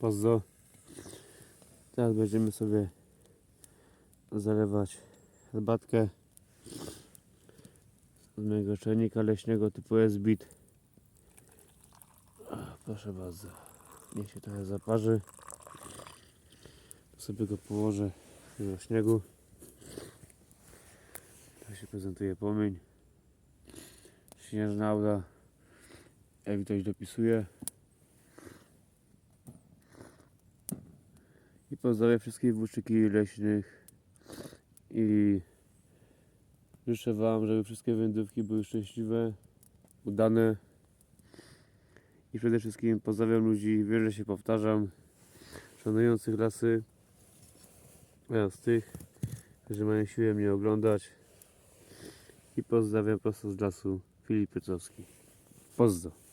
Pozdro. Teraz będziemy sobie zalewać herbatkę z mojego czajnika leśnego typu S-Bit. Proszę bardzo. Niech się trochę zaparzy. Sobie go położę na śniegu. Tak się prezentuje płomień. Śnieżna aura. Jak ktoś dopisuje. I pozdrawiam wszystkich włóczyki leśnych i życzę Wam, żeby wszystkie wędrówki były szczęśliwe, udane i przede wszystkim pozdrawiam ludzi, wiem, że się powtarzam, szanujących lasy oraz tych, którzy mają siłę mnie oglądać i pozdrawiam prosto z lasu Filip Piotrowski. Pozdro.